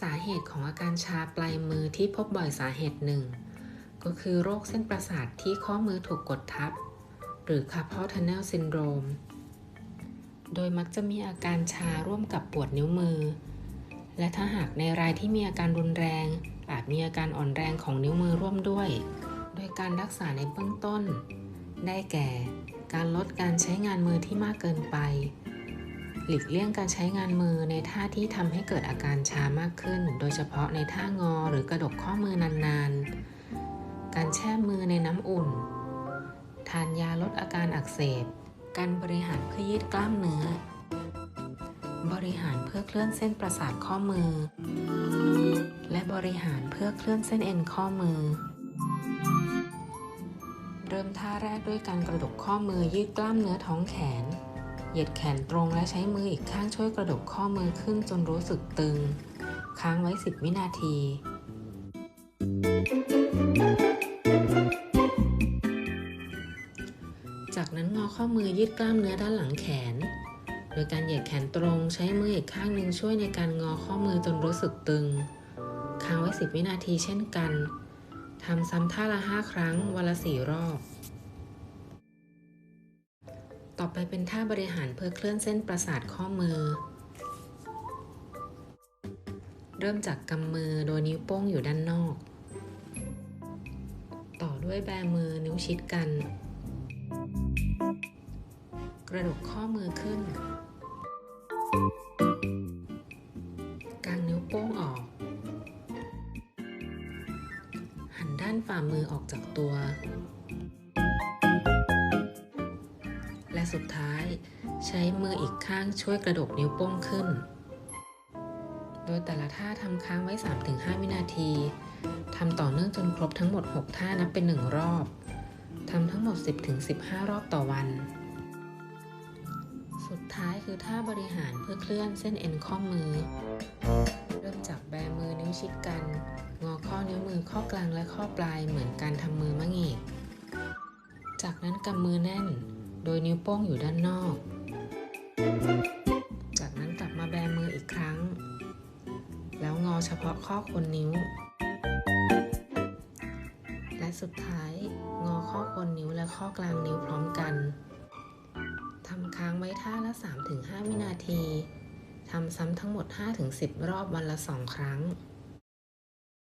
สาเหตุของอาการชาปลายมือที่พบบ่อยสาเหตุหนึ่ง ก็คือโรคเส้นประสาทที่ข้อมือถูกกดทับ หรือ carpal tunnel syndrome โดยมักจะมีอาการชาร่วมกับปวดนิ้วมือ และถ้าหากในรายที่มีอาการรุนแรง อาจมีอาการอ่อนแรงของนิ้วมือร่วมด้วย โดยการรักษาในเบื้องต้น ได้แก่ การลดการใช้งานมือที่มากเกินไป หลีกเลี่ยงการใช้งานมือในท่าที่ทำให้เกิดอาการชามากขึ้น โดยเฉพาะในท่างอหรือกระดกข้อมือนานๆ การแช่มือในน้ำอุ่น ทานยาลดอาการอักเสบ การบริหารเพื่อยืดกล้ามเนื้อ บริหารเพื่อเคลื่อนเส้นประสาทข้อมือ และบริหารเพื่อเคลื่อนเส้นเอ็นข้อมือ เริ่มท่าแรกด้วยการกระดกข้อมือยืดกล้ามเนื้อท้องแขน เหยียดแขนตรงและใช้มืออีกข้างช่วยกระดกข้อมือขึ้นจนรู้สึกตึง ค้างไว้ 10 วินาที จากนั้นงอข้อมือยืดกล้ามเนื้อด้านหลังแขน โดยการเหยียดแขนตรงใช้มืออีกข้างหนึ่งช่วยในการงอข้อมือจนรู้สึกตึง ค้างไว้ 10 วินาทีเช่นกัน ทำซ้ำท่าละ 5 ครั้งวันละ 4 รอบ ต่อไปเป็นท่าบริหารเพื่อเคลื่อนเส้นประสาทข้อมือ เริ่มจากกำมือโดยนิ้วโป้งอยู่ด้านนอก ต่อด้วยแบมือนิ้วชิดกัน กระดกข้อมือขึ้น กางนิ้วโป้งออก หันด้านฝ่ามือออกจากตัว และสุดท้าย ใช้มืออีกข้างช่วยกระดกนิ้วโป้งขึ้น โดยแต่ละท่าทำค้างไว้ 3-5 วินาทีทำต่อเนื่องจนครบทั้งหมด 6 ท่านับเป็น 1 รอบทำทั้งหมด 10-15 รอบต่อวัน สุดท้ายคือท่าบริหารเพื่อเคลื่อนเส้นเอ็นข้อมือ เริ่มจากแบมือนิ้วชิดกัน งอข้อนิ้วมือข้อกลางและข้อปลายเหมือนการทำมือมะเงกจากนั้นกำมือแน่น โดยนิ้วโป้งอยู่ด้านนอก จากนั้นกลับมาแบมืออีกครั้ง แล้วงอเฉพาะข้อคนนิ้ว และสุดท้ายงอข้อคนนิ้วและข้อกลางนิ้วพร้อมกันทำค้างไว้ท่าละ 3-5 วินาทีทำซ้ำทั้งหมด 5-10 รอบวันละ 2 ครั้ง